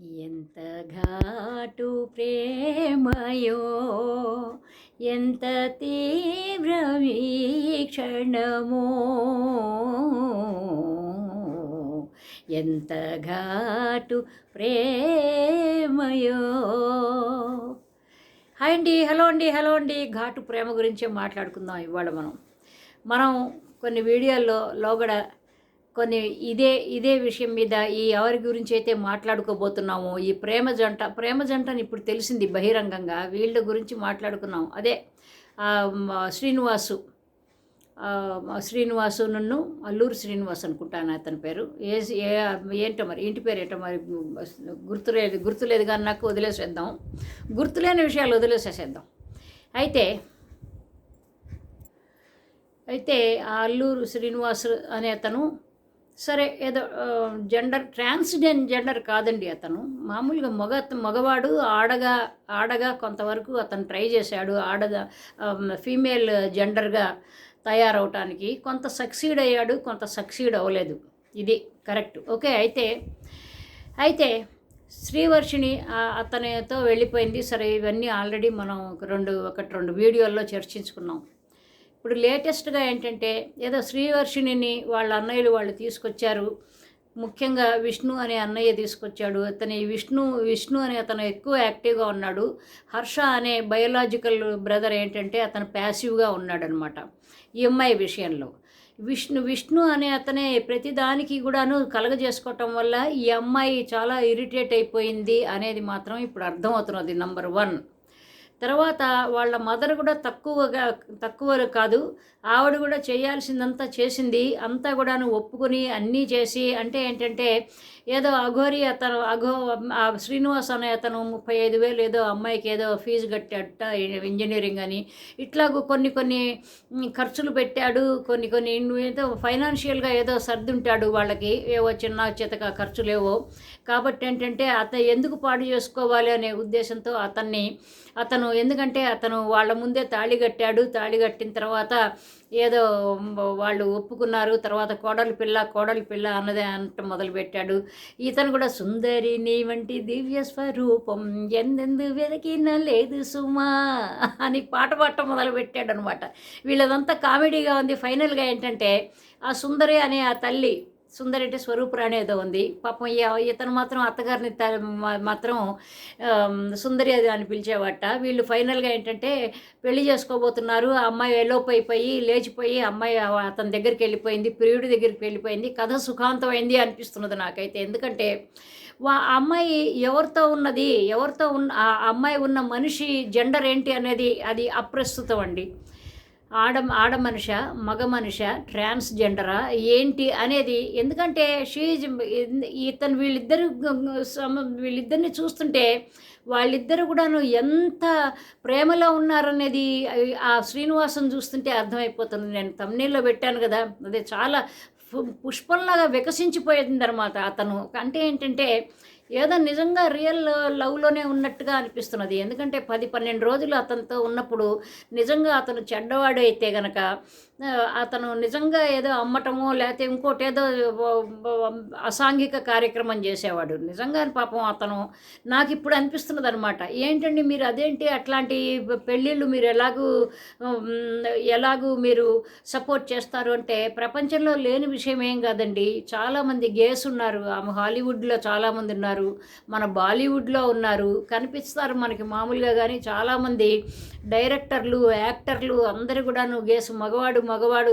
ఎంత ఘాటు ప్రేమయో ఎంత తీవ్ర వీక్షణమో. ఎంత ఘాటు ప్రేమయో. హాయ్ అండి హలో అండి హలో అండి. ఘాటు ప్రేమ గురించే మాట్లాడుకుందాం ఇవాళ మనం. మనం కొన్ని వీడియోల్లో లోగడ కొన్ని ఇదే ఇదే విషయం మీద ఈ ఎవరి గురించి అయితే మాట్లాడుకోబోతున్నామో ఈ ప్రేమ జంట ప్రేమ జంటని ఇప్పుడు తెలిసింది బహిరంగంగా వీళ్ళ గురించి మాట్లాడుకున్నాం. అదే శ్రీనివాసు శ్రీనివాసు నన్ను అల్లూరు శ్రీనివాస్ అనుకుంటాను అతని పేరు. ఏ ఏంటో మరి ఇంటి పేరు ఏంటో మరి గుర్తులేదు గుర్తులేదు కానీ నాకు వదిలేసేద్దాం. గుర్తులేని విషయాలు వదిలేసేసేద్దాం. అయితే అయితే ఆ అల్లూరు శ్రీనివాసు అనే అతను సరే ఏదో జెండర్ ట్రాన్స్జెన్ జెండర్ కాదండి అతను. మామూలుగా మగ మగవాడు ఆడగా ఆడగా కొంతవరకు అతను ట్రై చేశాడు. ఆడగా ఫీమేల్ జెండర్గా తయారవటానికి కొంత సక్సీడ్ అయ్యాడు కొంత సక్సీడ్ అవ్వలేదు. ఇది కరెక్ట్ ఓకే అయితే అయితే శ్రీవర్షిణి అతనితో వెళ్ళిపోయింది. సరే ఇవన్నీ ఆల్రెడీ మనం రెండు ఒకటి రెండు వీడియోల్లో చర్చించుకున్నాం. ఇప్పుడు లేటెస్ట్గా ఏంటంటే ఏదో శ్రీవర్షిణిని వాళ్ళ అన్నయ్యలు వాళ్ళు తీసుకొచ్చారు. ముఖ్యంగా విష్ణు అనే అన్నయ్య తీసుకొచ్చాడు. అతని విష్ణు విష్ణు అనే అతను ఎక్కువ యాక్టివ్గా ఉన్నాడు. హర్ష అనే బయోలాజికల్ బ్రదర్ ఏంటంటే అతను ప్యాసివ్గా ఉన్నాడనమాట ఈ అమ్మాయి విషయంలో. విష్ణు విష్ణు అనే అతనే ప్రతిదానికి కూడాను కలగజేసుకోవటం వల్ల ఈ అమ్మాయి చాలా ఇరిటేట్ అయిపోయింది అనేది మాత్రం ఇప్పుడు అర్థమవుతున్నది నంబర్ వన్. తర్వాత వాళ్ళ మదర్ కూడా తక్కువగా తక్కువ కాదు. ఆవిడ కూడా చేయాల్సిందంతా చేసింది. అంతా కూడాను ఒప్పుకొని అన్నీ చేసి అంటే ఏంటంటే ఏదో అఘోరి అతను అఘో శ్రీనివాస్ అనే అతను ముప్పై ఐదు వేలు ఏదో అమ్మాయికి ఏదో ఫీజు కట్టాడట ఇంజనీరింగ్ అని. ఇట్లాగూ కొన్ని కొన్ని ఖర్చులు పెట్టాడు కొన్ని కొన్ని ఏదో ఫైనాన్షియల్గా ఏదో సర్దుంటాడు వాళ్ళకి ఏవో చిన్న చితక ఖర్చులేవో కాబట్టి ఏంటంటే అతను ఎందుకు పాడు చేసుకోవాలి అనే ఉద్దేశంతో అతన్ని అతను ఎందుకంటే అతను వాళ్ళ ముందే తాళి కట్టాడు తాళి కట్టిన తర్వాత ఏదో వాళ్ళు ఒప్పుకున్నారు తర్వాత కోడలి పిల్ల కోడలి పిల్ల అన్నదే అంట మొదలుపెట్టాడు. ఇతను కూడా సుందరి నీ వంటి దివ్య స్వరూపం ఎందెందు వెతికిన లేదు సుమా అని పాట పాడటం మొదలుపెట్టాడు అనమాట వీళ్ళదంతా కామెడీగా ఉంది. ఫైనల్గా ఏంటంటే ఆ సుందరి అనే ఆ తల్లి సుందరి అంటే స్వరూపురాణి ఏదో ఉంది. పాపం ఇతను మాత్రం అత్తగారిని మాత్రం సుందరి అది అని పిలిచేవాట. వీళ్ళు ఫైనల్గా ఏంటంటే పెళ్ళి చేసుకోబోతున్నారు. ఆ అమ్మాయి ఎలోప్ అయిపోయి లేచిపోయి అమ్మాయి అతని దగ్గరికి వెళ్ళిపోయింది ప్రియుడి దగ్గరికి వెళ్ళిపోయింది. కథ సుఖాంతమైంది అనిపిస్తున్నది నాకైతే. ఎందుకంటే వా అమ్మాయి ఎవరితో ఉన్నది ఎవరితో ఉన్న ఆ అమ్మాయి ఉన్న మనిషి జెండర్ ఏంటి అనేది అది అప్రస్తుతం అండి. ఆడ ఆడ మనిష మగ మనిష ట్రాన్స్జెండరా ఏంటి అనేది ఎందుకంటే షీజ్ ఇతను వీళ్ళిద్దరు సమ- వీళ్ళిద్దరిని చూస్తుంటే వాళ్ళిద్దరు కూడాను ఎంత ప్రేమలో ఉన్నారనేది ఆ శ్రీనివాసం చూస్తుంటే అర్థమైపోతుంది. నేను తమ్నీల్లో పెట్టాను కదా అదే చాలా పుష్పంలాగా వికసించిపోయింది అనమాట అతను. అంటే ఏంటంటే ఏదో నిజంగా రియల్ లవ్లోనే ఉన్నట్టుగా అనిపిస్తున్నది. ఎందుకంటే పది పన్నెండు రోజులు అతనితో ఉన్నప్పుడు నిజంగా అతను చెడ్డవాడు అయితే గనక అతను నిజంగా ఏదో అమ్మటమో లేకపోతే ఇంకోటి ఏదో అసాంఘిక కార్యక్రమం చేసేవాడు. నిజంగా పాపం అతను నాకు ఇప్పుడు అనిపిస్తున్నది అనమాట ఏంటండి మీరు అదేంటి అట్లాంటి పెళ్ళిళ్ళు మీరు ఎలాగూ ఎలాగూ మీరు సపోర్ట్ చేస్తారు? అంటే ప్రపంచంలో లేని విషయం ఏం కాదండి. చాలామంది గేస్ ఉన్నారు. ఆమె హాలీవుడ్లో చాలామంది ఉన్నారు. మన బాలీవుడ్లో ఉన్నారు కనిపిస్తారు మనకి మామూలుగా కానీ చాలామంది డైరెక్టర్లు యాక్టర్లు అందరూ కూడాను గేసు మగవాడు మగవాడు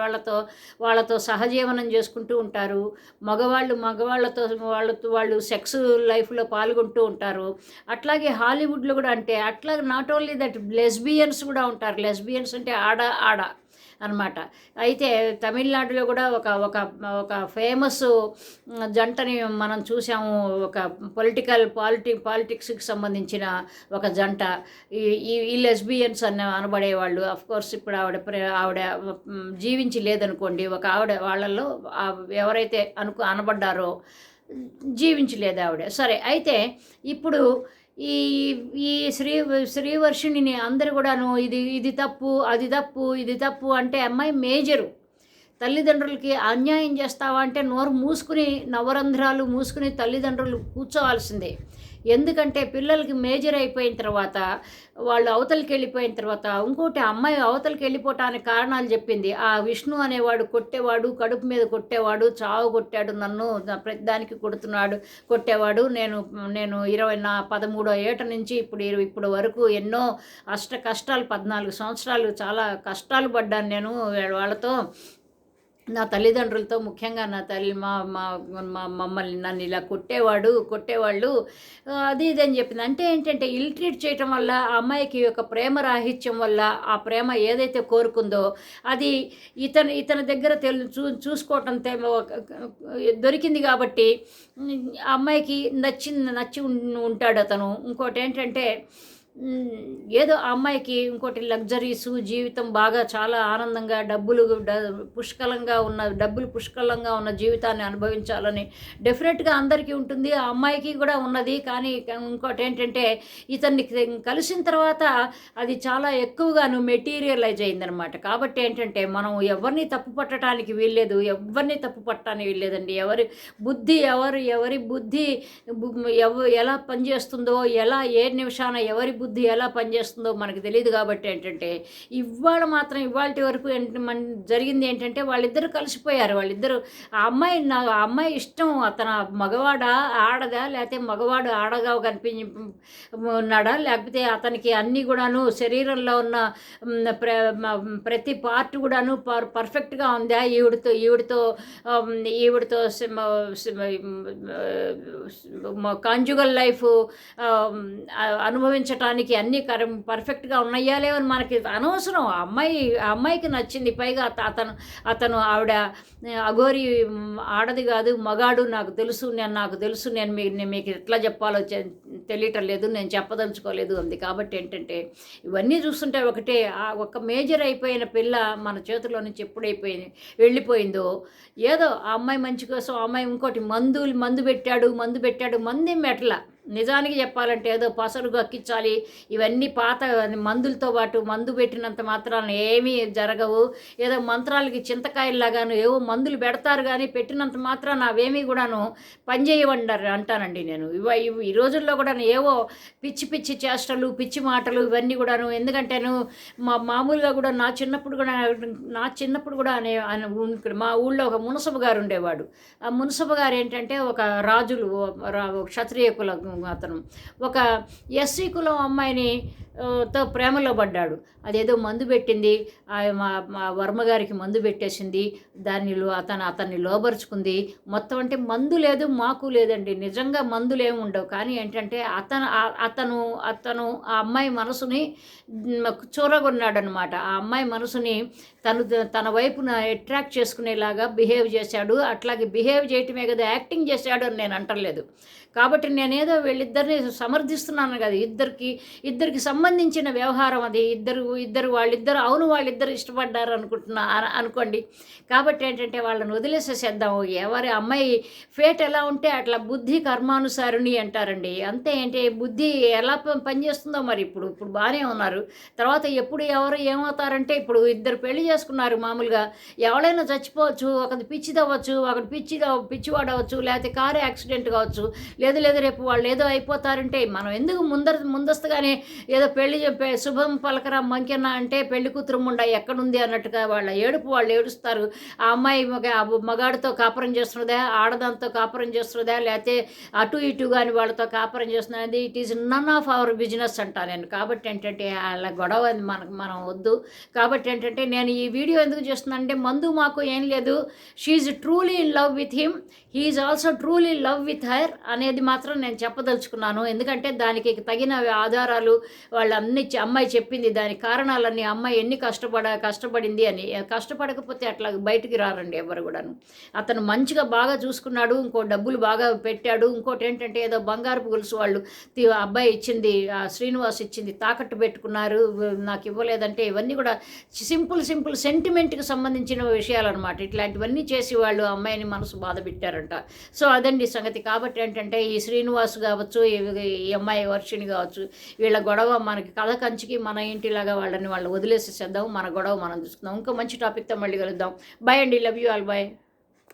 వాళ్ళతో వాళ్ళతో సహజీవనం చేసుకుంటూ ఉంటారు. మగవాళ్ళు మగవాళ్ళతో వాళ్ళతో వాళ్ళు సెక్స్ లైఫ్లో పాల్గొంటూ ఉంటారు. అట్లాగే హాలీవుడ్లో కూడా అంటే అట్లా నాట్ ఓన్లీ దట్ లెస్బియన్స్ కూడా ఉంటారు. లెస్బియన్స్ అంటే ఆడ ఆడ. అన్నమాట అయితే తమిళనాడులో కూడా ఒక ఒక ఒక ఫేమస్ జంటని మనం చూసాము. ఒక పొలిటికల్ పాలిటి పాలిటిక్స్కి సంబంధించిన ఒక జంట. ఈ ఈ- లెస్బియన్స్ అన్న అనబడేవాళ్ళు. అఫ్ కోర్స్ ఇప్పుడు ఆవిడ ఆవిడ జీవించి లేదనుకోండి ఒక ఆవిడ వాళ్ళల్లో ఎవరైతే అనుకు అనబడ్డారో జీవించలేదు ఆవిడ. సరే అయితే ఇప్పుడు ఈ ఈ శ్రీ శ్రీవర్షిణిని అందరు కూడాను ఇది ఇది తప్పు అది తప్పు ఇది తప్పు అంటే అమ్మాయి మేజరు. తల్లిదండ్రులకి అన్యాయం చేస్తావా అంటే నోరు మూసుకుని నవరంధ్రాలు మూసుకుని తల్లిదండ్రులు కూర్చోవాల్సిందే. ఎందుకంటే పిల్లలకి మేజర్ అయిపోయిన తర్వాత వాళ్ళు అవతలకి వెళ్ళిపోయిన తర్వాత ఇంకోటి అమ్మాయి అవతలకి వెళ్ళిపోవటానికి కారణాలు చెప్పింది. ఆ విష్ణు అనేవాడు కొట్టేవాడు కడుపు మీద కొట్టేవాడు చావు కొట్టాడు నన్ను ప్రతి దానికి కొడుతున్నాడు కొట్టేవాడు. నేను నేను ఇరవై నా పదమూడో ఏట నుంచి ఇప్పుడు ఇరవై ఇప్పుడు వరకు ఎన్నో అష్ట కష్టాలు పద్నాలుగు సంవత్సరాలు చాలా కష్టాలు పడ్డాను నేను. వాళ్ళతో నా తల్లిదండ్రులతో ముఖ్యంగా నా తల్లి మా మా మా మమ్మల్ని నన్ను ఇలా కొట్టేవాడు కొట్టేవాళ్ళు అది ఇది అని చెప్పింది. అంటే ఏంటంటే ఇల్ట్రీట్ చేయటం వల్ల ఆ అమ్మాయికి ఒక ప్రేమ రాహిత్యం వల్ల ఆ ప్రేమ ఏదైతే కోరుకుందో అది ఇతను ఇతని దగ్గర తెలు చూ చూసుకోవటం దొరికింది కాబట్టి ఆ అమ్మాయికి నచ్చింది నచ్చి ఉంటాడు అతను. ఇంకోటి ఏంటంటే ఏదో ఆ అమ్మాయికి ఇంకోటి లగ్జరీస్ జీవితం బాగా చాలా ఆనందంగా డబ్బులు డ- పుష్కలంగా ఉన్న డబ్బులు పుష్కలంగా ఉన్న జీవితాన్ని అనుభవించాలని డెఫినెట్గా అందరికీ ఉంటుంది. ఆ అమ్మాయికి కూడా ఉన్నది. కానీ ఇంకోటి ఏంటంటే ఇతన్ని కలిసిన తర్వాత అది చాలా ఎక్కువగాను మెటీరియలైజ్ అయిందనమాట కాబట్టి ఏంటంటే మనం ఎవరిని తప్పు పట్టడానికి వీల్లేదు. ఎవరిని తప్పు పట్టడానికి వీల్లేదండి. ఎవరి బుద్ధి ఎవరు ఎవరి బుద్ధి ఎవ ఎలా పనిచేస్తుందో ఎలా ఏ నిమిషాన ఎవరి బుద్ధి ఎలా పనిచేస్తుందో మనకు తెలియదు కాబట్టి ఏంటంటే ఇవాళ మాత్రం ఇవాళ వరకు ఏంటి మన జరిగింది ఏంటంటే వాళ్ళిద్దరూ కలిసిపోయారు వాళ్ళిద్దరూ ఆ అమ్మాయి నా ఆ అమ్మాయి ఇష్టం అతను మగవాడా ఆడదా లేకపోతే మగవాడు ఆడగా కనిపించి ఉన్నాడా లేకపోతే అతనికి అన్నీ కూడాను శరీరంలో ఉన్న ప్ర ప్రతి పార్ట్ కూడాను పర్ పర్ఫెక్ట్గా ఉందా ఈవిడితో ఈవిడితో ఈవిడితో కాంజుగల్ లైఫ్ అనుభవించటం దానికి అన్ని కర పర్ఫెక్ట్గా ఉన్నాయా లేవని మనకి అనవసరం. ఆ అమ్మాయి ఆ అమ్మాయికి నచ్చింది. పైగా అతను అతను ఆవిడ అఘోరి ఆడది కాదు మగాడు నాకు తెలుసు నేను నాకు తెలుసు నేను మీకు నేను మీకు ఎట్లా చెప్పాలో తెలియటం లేదు నేను చెప్పదలుచుకోలేదు అంది. కాబట్టి ఏంటంటే ఇవన్నీ చూస్తుంటే ఒకటే ఆ ఒక మేజర్ అయిపోయిన పిల్ల మన చేతిలో నుంచి ఎప్పుడైపోయింది వెళ్ళిపోయిందో ఏదో ఆ అమ్మాయి మంచి కోసం ఆ అమ్మాయి ఇంకోటి మందు మందు పెట్టాడు మందు పెట్టాడు మంది మెట్ల నిజానికి చెప్పాలంటే ఏదో పసరు గక్కించాలి. ఇవన్నీ పాత మందులతో పాటు మందు పెట్టినంత మాత్రాన ఏమీ జరగవు. ఏదో మంత్రాలకి చింతకాయల్లాగాను ఏవో మందులు పెడతారు కానీ పెట్టినంత మాత్రాన అవేమీ కూడాను పనిచేయవండారు అంటానండి నేను. ఇవ ఇవి ఈ రోజుల్లో కూడా ఏవో పిచ్చి పిచ్చి చేష్టలు పిచ్చి మాటలు ఇవన్నీ కూడాను ఎందుకంటేను మా మామూలుగా కూడా నా చిన్నప్పుడు కూడా నా చిన్నప్పుడు కూడా అనే మా ఊళ్ళో ఒక మునసబు గారు ఉండేవాడు. ఆ మునసబు గారు ఏంటంటే ఒక రాజులు రా- క్షత్రియ కుల అతను ఒక ఎస్సీ కులం అమ్మాయిని తో ప్రేమలో పడ్డాడు. అదేదో మందు పెట్టింది ఆ మా వర్మగారికి మందు పెట్టేసింది దాన్ని అతను అతన్ని లోబరుచుకుంది. మొత్తం అంటే మందు లేదు మాకు లేదండి. నిజంగా మందులు ఏమి ఉండవు. కానీ ఏంటంటే అతను అతను అతను ఆ అమ్మాయి మనసుని చూరగొన్నాడు అనమాట ఆ అమ్మాయి మనసుని తను తన వైపున అట్రాక్ట్ చేసుకునేలాగా బిహేవ్ చేశాడు. అట్లాగే బిహేవ్ చేయటమే కదా యాక్టింగ్ చేశాడు అని నేను అంటలేదు. కాబట్టి నేనేదో వీళ్ళిద్దరిని సమర్థిస్తున్నాను కదా ఇద్దరికి. ఇద్దరికి సంబంధించిన వ్యవహారం అది. ఇద్దరు ఇద్దరు వాళ్ళిద్దరు అవును వాళ్ళిద్దరు ఇష్టపడ్డారు అనుకుంటున్నా అనుకోండి. కాబట్టి ఏంటంటే వాళ్ళని వదిలేసేసేద్దాం ఎవరి అమ్మాయి ఫేట్ ఎలా ఉంటే అట్లా బుద్ధి కర్మానుసారిణి అంటారండి. అంతే ఏంటి? బుద్ధి ఎలా పనిచేస్తుందో మరి ఇప్పుడు ఇప్పుడు బాగానే ఉన్నారు. తర్వాత ఎప్పుడు ఎవరు ఏమవుతారంటే ఇప్పుడు ఇద్దరు పెళ్ళి చేసుకున్నారు మామూలుగా. ఎవరైనా చచ్చిపోవచ్చు ఒకటి పిచ్చిదవ్వచ్చు ఒకటి పిచ్చిద పిచ్చివాడవచ్చు లేకపోతే కారు యాక్సిడెంట్ కావచ్చు. లేదు లేదు రేపు వాళ్ళు ఏదో అయిపోతారంటే మనం ఎందుకు ముందర ముందస్తుగానే ఏదో పెళ్ళి శుభం పలకరా మంకెన్న అంటే పెళ్ళి కూతురు ముండ ఎక్కడుంది అన్నట్టుగా వాళ్ళ ఏడుపు వాళ్ళు ఏడుస్తారు. ఆ అమ్మాయి మగాడితో కాపురం చేస్తున్నదా? ఆడదాంతో కాపురం చేస్తున్నదా? లేకపోతే అటు ఇటు కానీ వాళ్ళతో కాపురం చేస్తున్నది it is none of our business అంటా నేను. కాబట్టి ఏంటంటే వాళ్ళ గొడవ మనకు మనం వద్దు. కాబట్టి ఏంటంటే నేను ఈ వీడియో ఎందుకు చేస్తున్నాను అంటే మందు మాకు ఏం లేదు. She's truly in love with him he's also truly in love with అనేది మాత్రం నేను చెప్పదలుచుకున్నాను. ఎందుకంటే దానికి తగిన ఆధారాలు వాళ్ళు అన్ని అమ్మాయి చెప్పింది. దాని కారణాలన్నీ అమ్మాయి ఎన్ని కష్టపడ కష్టపడింది అని. కష్టపడకపోతే అట్లా బయటికి రారండి ఎవరు కూడాను. అతను మంచిగా బాగా చూసుకున్నాడు ఇంకో డబ్బులు బాగా పెట్టాడు. ఇంకోటి ఏంటంటే ఏదో బంగారు గొలుసు వాళ్ళు ఆ అబ్బాయి ఇచ్చింది ఆ శ్రీనివాస్ ఇచ్చింది తాకట్టు పెట్టుకున్నారు నాకు ఇవ్వలేదంటే ఇవన్నీ కూడా సింపుల్ సింపుల్ సెంటిమెంట్కి సంబంధించిన విషయాలన్నమాట. ఇట్లాంటివన్నీ చేసి వాళ్ళు ఆ అమ్మాయిని మనసు బాధ పెట్టారంట. సో అదండి సంగతి. కాబట్టి ఏంటంటే ఈ శ్రీనివాస్ గారు కావచ్చు ఈ అమ్మాయి వర్షిణి కావచ్చు వీళ్ళ గొడవ మనకి కథ కంచికి మన ఇంటిలాగా వాళ్ళని వాళ్ళు వదిలేసేసేద్దాం మన గొడవ మనం చూసుకుందాం. ఇంకా మంచి టాపిక్తో మళ్ళీ కలుద్దాం. బై అండి. Love you all bye